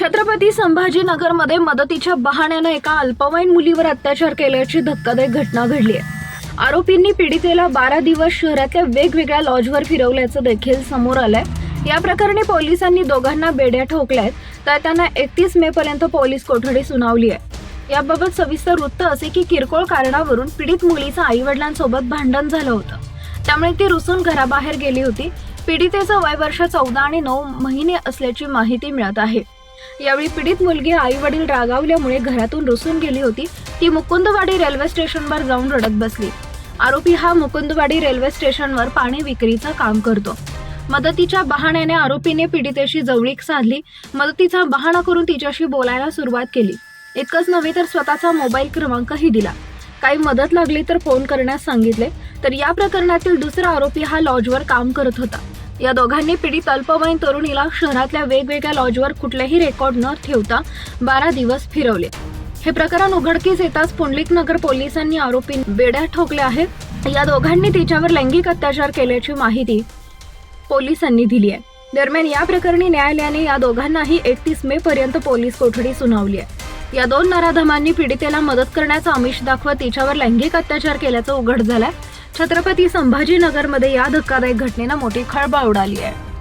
छत्रपती संभाजीनगरमध्ये मदतीच्या बहाण्यानं एका अल्पवयीन मुलीवर अत्याचार केल्याची धक्कादायक घटना घडली आहे. आरोपींनी पीडितेला बारा दिवस शहरातल्या वेगवेगळ्या लॉजवर फिरवल्याचं देखील समोर आलंय. या प्रकरणी पोलिसांनी दोघांना बेड्या ठोकल्यात तर त्यांना एकतीस मे पर्यंत पोलीस कोठडी सुनावली आहे. याबाबत सविस्तर वृत्त असे की किरकोळ कारणावरून पीडित मुलीचं आई वडिलांसोबत भांडण झालं होतं. त्यामुळे ती रुसून घराबाहेर गेली होती. पीडितेचं वय वर्ष चौदा आणि नऊ महिने असल्याची माहिती मिळत आहे. यावेळी पीडित मुलगी आई वडील रागावल्यामुळे घरातून रुसून गेली होती. ती मुकुंदवाडी रेल्वे स्टेशनवर जाऊन रडत बसली. आरोपी हा मुकुंदवाडी रेल्वे स्टेशनवर पाणी विक्रीचं काम करतो. मदतीच्या बहाण्याने आरोपीने पीडितेशी जवळीक साधली. मदतीचा बहाणा करून तिच्याशी बोलायला सुरुवात केली. इतकंच नव्हे तर स्वतःचा मोबाईल क्रमांकही दिला. काही मदत लागली तर फोन करण्यास सांगितले. तर या प्रकरणातील दुसरा आरोपी हा लॉजवर काम करत होता. या दोघांनी पीडित अल्पवयीन तरुणीला शहरातल्या वेगवेगळ्या लॉजवर कुठलेही रेकॉर्ड न ठेवता बारा दिवस फिरवले. हे प्रकरण उघडकीस येताच पुंडलिक नगर पोलिसांनी आरोपी बेड्या ठोकल्या आहेत. या दोघांनी तिच्यावर लैंगिक अत्याचार केल्याची माहिती पोलिसांनी दिली आहे. दरम्यान या प्रकरणी न्यायालयाने या दोघांनाही एकतीस मे पर्यंत पोलीस कोठडी सुनावली आहे. या दोन नराधमांनी पीडितेला मदत करण्याचं आमिष दाखवत तिच्यावर लैंगिक अत्याचार केल्याचं उघड झालंय. छत्रपती संभाजीनगरमध्ये या धक्कादायक घटनेनं मोठी खळबळ उडाली आहे.